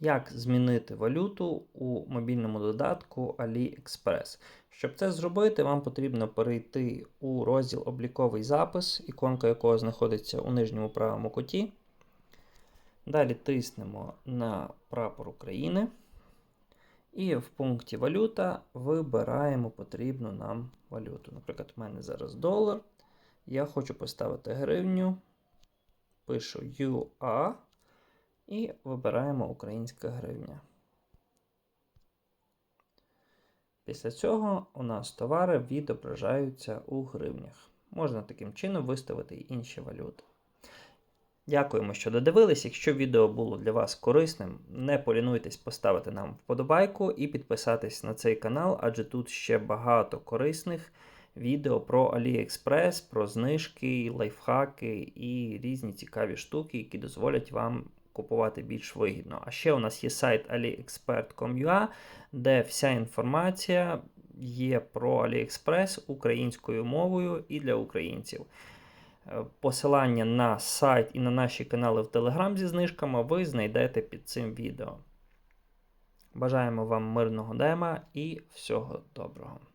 як змінити валюту у мобільному додатку AliExpress. Щоб це зробити, вам потрібно перейти у розділ Обліковий запис, іконка якого знаходиться у нижньому правому куті. Далі тиснемо на прапор України. І в пункті валюта вибираємо потрібну нам валюту. Наприклад, у мене зараз долар. Я хочу поставити гривню. Пишу UA і вибираємо українська гривня. Після цього у нас товари відображаються у гривнях. Можна таким чином виставити й інші валюти. Дякуємо, що додивились. Якщо відео було для вас корисним, не полінуйтесь поставити нам вподобайку і підписатись на цей канал, адже тут ще багато корисних відео про AliExpress, про знижки, лайфхаки і різні цікаві штуки, які дозволять вам купувати більш вигідно. А ще у нас є сайт aliexpert.com.ua, де вся інформація є про AliExpress українською мовою і для українців. Е, Посилання на сайт і на наші канали в Telegram зі знижками ви знайдете під цим відео. Бажаємо вам мирного дема і всього доброго!